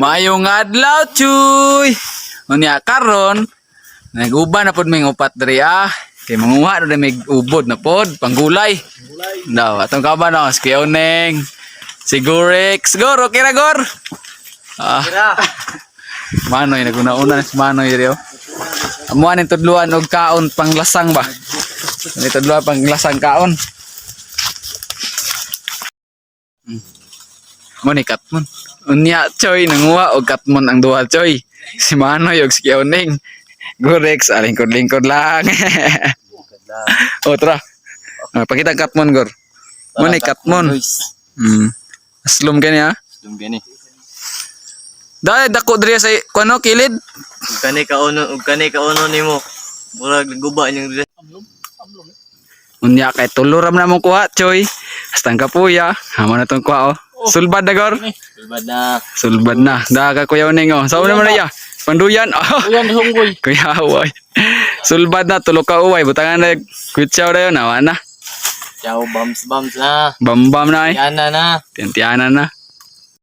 Mayong adlaw, chuy. Unya karon, naguban na pod may upat diri ah. Kay manguha na may ubod na pod, panggulay. Daw, atong kaban no, si Kioneng. Si Gurex. Gor, okay ra gor. Ah, Manoy naguna-una si Manoy diri oh. Amuan ni tudluan og kaon panglasang ba. Ni tudluan panglasang kaon. Hmm. Mo ni Katmon. Unya choy nanguha og Katmon ang duha choy. Si Manoy og si Kioneng. Gurex, ah, lingkod-lingkod lang. o tara. Ah, pakita Katmon gor. Mo ni Katmon. Hmm. Aslum kani ha. Yung gani. Dahil dako diri sa kuno kilid. Kani ka uno, kani ka uno nimo. Murag guba yung dire. Unya kay tuluram na mong kuha, choy. Hastang kapuya. Hama na tong kuha, oh. Sulbad na, gor. Ibad na. Sulbad na. Daga kuya uning, oh. Saan naman na ya? Panduyan. Oh. Uyan hunggoy. Kuya uway. Sulbad na, tulog ka uway. Butangan na, kwitsaw na yun. Awa na. Ciao bums bums na. Bambam na, eh. Yan na na. Tiyantiyanan na.